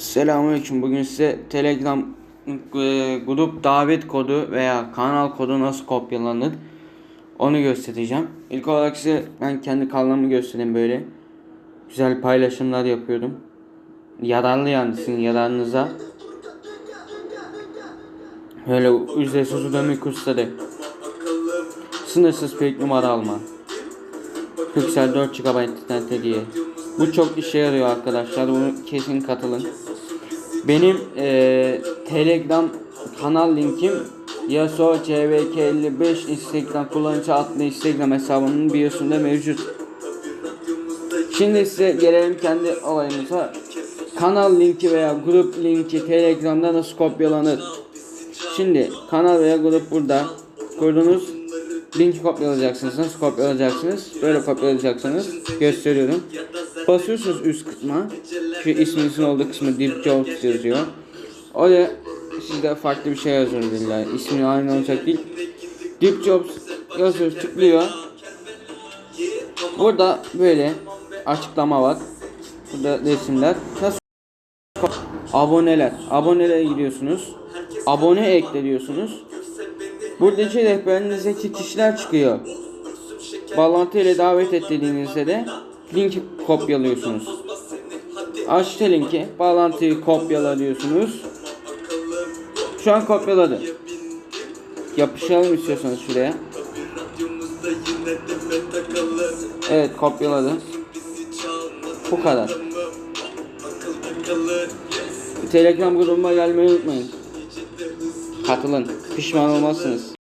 Selamünaleyküm. Bugün size Telegram e, grup davet kodu veya kanal kodu nasıl kopyalanır onu göstereceğim. İlk olarak size ben kendi kanalımı göstereyim böyle. Güzel paylaşımlar yapıyorum. Yararlı yani sizin yararınıza. Böyle ücretsiz ödeme kursları. Sınırsız pek numara alma. Pixel 4 GB internet hediye. Bu çok işe yarıyor arkadaşlar. Bunu kesin katılın. Benim eee, Telegram kanal linkim Yaso CVK55 Instagram kullanıcı adlı Instagram hesabının biosunda mevcut. Şimdi size gelelim kendi olayımıza. Kanal linki veya grup linki Telegram'da nasıl kopyalanır? Şimdi kanal veya grup burada. Kurduğunuz linki kopyalayacaksınız. Nasıl kopyalayacaksınız? Böyle kopyalayacaksınız. Gösteriyorum. Basıyorsunuz üst kısma. Şu isminizin olduğu kısmı Deep Jobs yazıyor. Oraya sizde farklı bir şey yazıyor illa. İsmi aynı olacak değil. Deep Jobs yazıyoruz tıklıyor. Burada böyle açıklama var. Burada resimler. Nasıl Aboneler. Abonelere gidiyorsunuz. Abone ekle diyorsunuz. Buradaki rehberinizdeki kişiler çıkıyor. Bağlantı ile davet et dediğinizde de linki kopyalıyorsunuz. Açtı linki. Bağlantıyı kopyala. Şu an kopyaladı. Yapışalım istiyorsanız şuraya. Evet kopyaladı. Bu kadar. Telegram grubuma gelmeyi unutmayın. Katılın. Pişman olmazsınız.